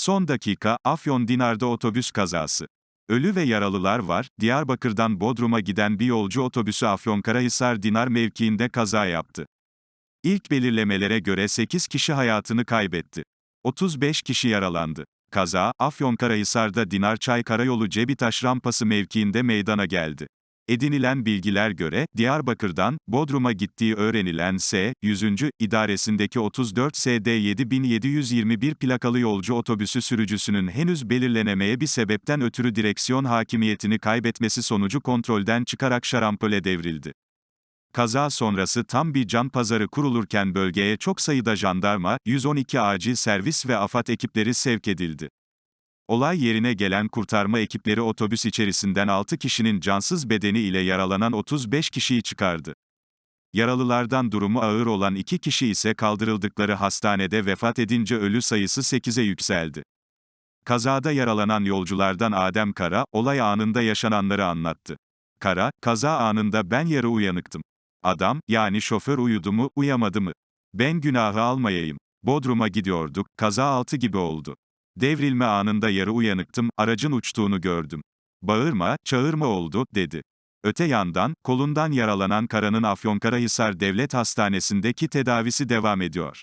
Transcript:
Son dakika, Afyon Dinar'da otobüs kazası. Ölü ve yaralılar var, Diyarbakır'dan Bodrum'a giden bir yolcu otobüsü Afyonkarahisar Dinar mevkiinde kaza yaptı. İlk belirlemelere göre 8 kişi hayatını kaybetti. 35 kişi yaralandı. Kaza, Afyonkarahisar'da Dinar-Çay Karayolu Cebitaş rampası mevkiinde meydana geldi. Edinilen bilgiler göre, Diyarbakır'dan, Bodrum'a gittiği öğrenilen S. 100. idaresindeki 34 SD 7721 plakalı yolcu otobüsü sürücüsünün henüz belirlenemeye bir sebepten ötürü direksiyon hakimiyetini kaybetmesi sonucu kontrolden çıkarak şarampole devrildi. Kaza sonrası tam bir can pazarı kurulurken bölgeye çok sayıda jandarma, 112 acil servis ve AFAD ekipleri sevk edildi. Olay yerine gelen kurtarma ekipleri otobüs içerisinden 6 kişinin cansız bedeni ile yaralanan 35 kişiyi çıkardı. Yaralılardan durumu ağır olan 2 kişi ise kaldırıldıkları hastanede vefat edince ölü sayısı 8'e yükseldi. Kazada yaralanan yolculardan Adem Kara, olay anında yaşananları anlattı. Kara, kaza anında ben yarı uyanıktım. Adam, yani şoför uyudu mu, uyamadı mı? Ben günahı almayayım. Bodrum'a gidiyorduk, kaza altı gibi oldu. Devrilme anında yarı uyanıktım, aracın uçtuğunu gördüm. Bağırma, çağırma oldu, dedi. Öte yandan, kolundan yaralanan Kara'nın Afyonkarahisar Devlet Hastanesi'ndeki tedavisi devam ediyor.